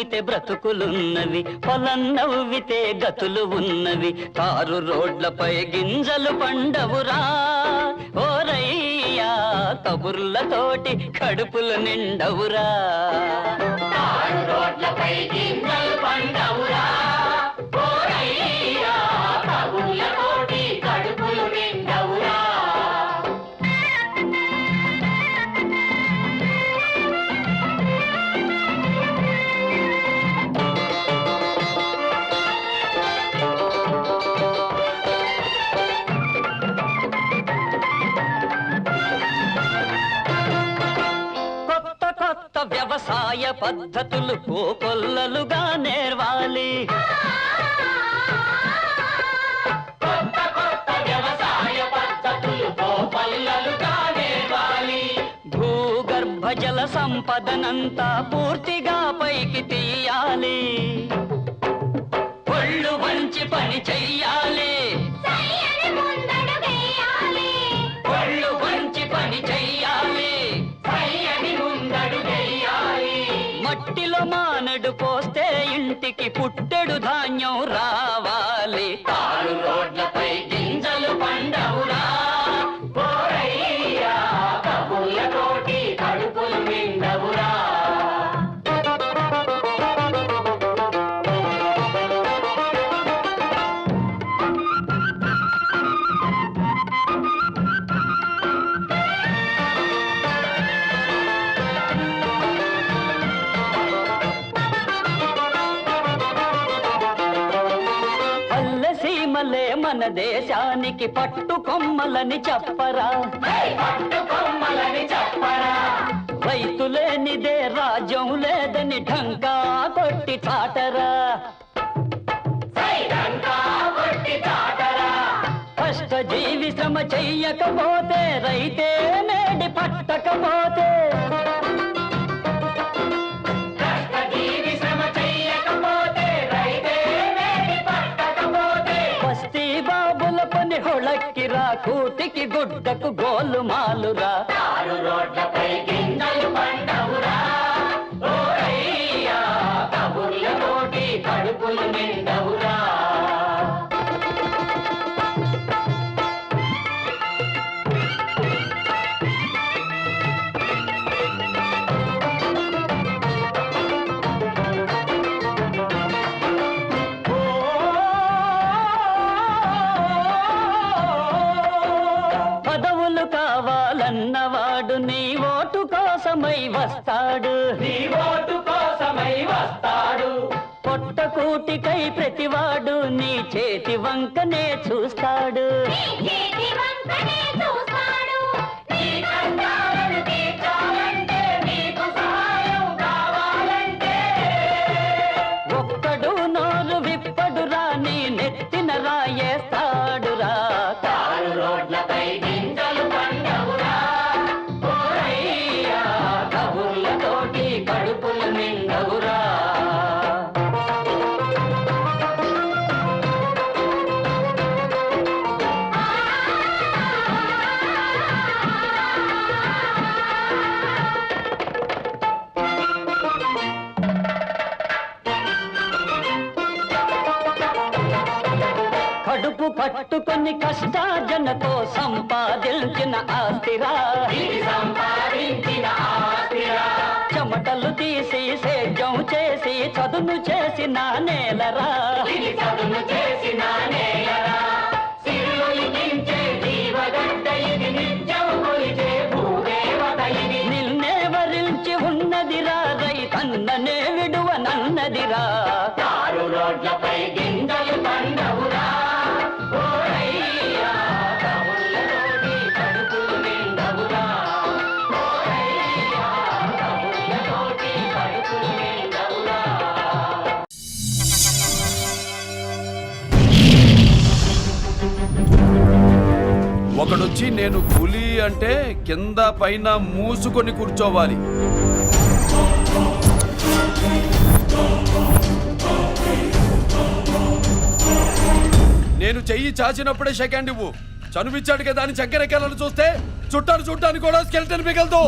నమ్మితే బ్రతుకులున్నవి పొలం నవ్వితే గతులు ఉన్నవి. కారు రోడ్లపై గింజలు పండవురా ఓరయ్యా కబుర్లతోటి కడుపులు నిండవురా. రోడ్లపై గింజలు పండవురా ఓరయ్యా కబుర్లతోటి కడుపులు కొత్త వ్యవసాయ పద్ధతులు కోకొల్లలుగా నేర్వాలి. కొత్త కొత్త వ్యవసాయ పద్ధతులు కోకొల్లలుగా నేర్వాలి. భూగర్భ జల సంపదనంతా పూర్తిగా పైకి తీయాలి. మట్టిలో మానడు పోస్తే ఇంటికి పుట్టెడు ధాన్యం రావాలి. తారు రోడ్లపై గింజలు పండా మన దేశానికి పట్టు కొమ్మలని చెప్పరా. రైతులేనిదే రాజ్యం లేదని ఢంకా కొట్టి చాటరా. కష్ట జీవి శ్రమ చెయ్యకపోతే రైతే నేడి పట్టకపోతే. కూటికి గుడ్డకు గోలు మాలురా కడుపులు నిండవురా. పదవులు కావాలన్నవాడు నీ ఓటు కోసమై వస్తాడు. నీ ఓటు కోసమై వస్తాడు. పొట్ట కూటికై ప్రతివాడు నీ చేతి వంకనే చూస్తాడు. ఒక్కడు నోరు విప్పడురా నీ నెత్తిన రాయేస్తాడురా. రోడ్లపై పట్టుకొని కష్టార్జనతో సంపాదించిన ఆస్తిరా. చెమటలు తీసి సేద్యం చేసి చదును చేసిన నేలరా. నిన్నే వరించి ఉన్నదిరా రైతన్ననే విడువనన్నదిరా. రోడ్లపై గింజలు పండవురా ఒకడొచ్చి నేను పులి అంటే కింద పైన మూసుకొని కూర్చోవాలి. నేను చెయ్యి చాచినప్పుడే సెకండ్ ఇవ్వు. చనువిచ్చాడు కదా అని చక్కెరెక్కాలని చూస్తే చుట్టాను చుట్టాను కూడా స్కెల్టన్ మిగలదు.